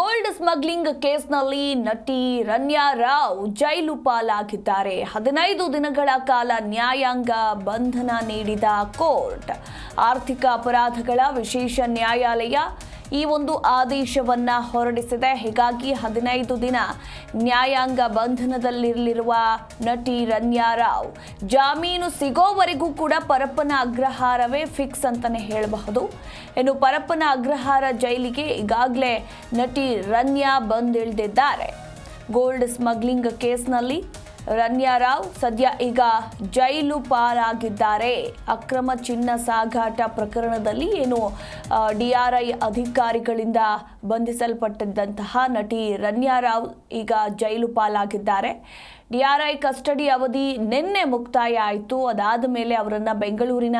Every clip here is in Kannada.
ಗೋಲ್ಡ್ ಸ್ಮಗ್ಲಿಂಗ್ ಕೇಸ್ನಲ್ಲಿ ನಟಿ ರನ್ಯಾ ರಾವ್ ಜೈಲು ಪಾಲಾಗಿದ್ದಾರೆ. ಹದಿನೈದು ದಿನಗಳ ಕಾಲ ನ್ಯಾಯಾಂಗ ಬಂಧನ ನೀಡಿದ ಕೋರ್ಟ್. ಆರ್ಥಿಕ ಅಪರಾಧಗಳ ವಿಶೇಷ ನ್ಯಾಯಾಲಯ ಈ ಒಂದು ಆದೇಶವನ್ನ ಹೊರಡಿಸಿದೆ. ಹೀಗಾಗಿ ಹದಿನೈದು ದಿನ ನ್ಯಾಯಾಂಗ ಬಂಧನದಲ್ಲಿರಲಿರುವ ನಟಿ ರನ್ಯಾ ರಾವ್ ಜಾಮೀನು ಸಿಗೋವರೆಗೂ ಕೂಡ ಪರಪ್ಪನ ಅಗ್ರಹಾರವೇ ಫಿಕ್ಸ್ ಅಂತಾನೆ ಹೇಳಬಹುದು. ಇನ್ನು ಪರಪ್ಪನ ಅಗ್ರಹಾರ ಜೈಲಿಗೆ ಈಗಾಗಲೇ ನಟಿ ರನ್ಯಾ ಬಂದಿಳಿದಿದ್ದಾರೆ. ಗೋಲ್ಡ್ ಸ್ಮಗ್ಲಿಂಗ್ ಕೇಸ್ನಲ್ಲಿ ರನ್ಯಾ ರಾವ್ ಸದ್ಯ ಈಗ ಜೈಲು ಪಾಲಾಗಿದ್ದಾರೆ. ಅಕ್ರಮ ಚಿನ್ನ ಸಾಗಾಟ ಪ್ರಕರಣದಲ್ಲಿ ಏನು ಡಿಆರ್ಐ ಅಧಿಕಾರಿಗಳಿಂದ ಬಂಧಿಸಲ್ಪಟ್ಟಿದ್ದಂತಹ ನಟಿ ರನ್ಯಾರಾವ್ ಈಗ ಜೈಲು ಪಾಲಾಗಿದ್ದಾರೆ. ಡಿಆರ್ಐ ಕಸ್ಟಡಿ ಅವಧಿ ನಿನ್ನೆ ಮುಕ್ತಾಯ ಆಯಿತು. ಅದಾದ ಮೇಲೆ ಅವರನ್ನು ಬೆಂಗಳೂರಿನ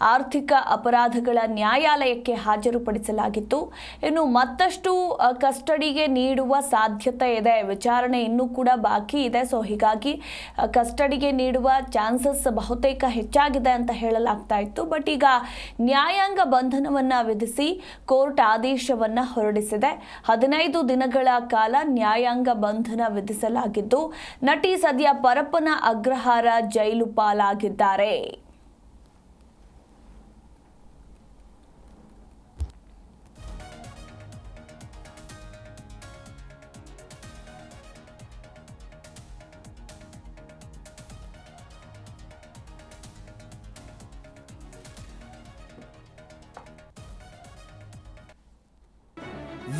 ಆರ್ಥಿಕ ಅಪರಾಧಗಳ ನ್ಯಾಯಾಲಯಕ್ಕೆ ಹಾಜರುಪಡಿಸಲಾಗಿತ್ತು. ಇನ್ನು ಮತ್ತಷ್ಟು ಕಸ್ಟಡಿಗೆ ನೀಡುವ ಸಾಧ್ಯತೆ ಇದೆ. ವಿಚಾರಣೆ ಇನ್ನೂ ಕೂಡ ಬಾಕಿ ಇದೆ. ಸೊ, ಹೀಗಾಗಿ ಕಸ್ಟಡಿಗೆ ನೀಡುವ ಚಾನ್ಸಸ್ ಬಹುತೇಕ ಹೆಚ್ಚಾಗಿದೆ ಅಂತ ಹೇಳಲಾಗ್ತಾ ಇತ್ತು. ಬಟ್ ಈಗ ನ್ಯಾಯಾಂಗ ಬಂಧನವನ್ನು ವಿಧಿಸಿ ಕೋರ್ಟ್ ಆದೇಶವನ್ನು ಹೊರಡಿಸಿದೆ. ಹದಿನೈದು ದಿನಗಳ ಕಾಲ ನ್ಯಾಯಾಂಗ ಬಂಧನ ವಿಧಿಸಲಾಗಿದ್ದು, ನಟಿ ಸದ್ಯ ಪರಪ್ಪನ ಅಗ್ರಹಾರ ಜೈಲು ಪಾಲಾಗಿದ್ದಾರೆ.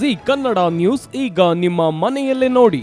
ಜಿ ಕನ್ನಡ ನ್ಯೂಸ್ ಈಗ ನಿಮ್ಮ ಮನೆಯಲ್ಲೇ ನೋಡಿ.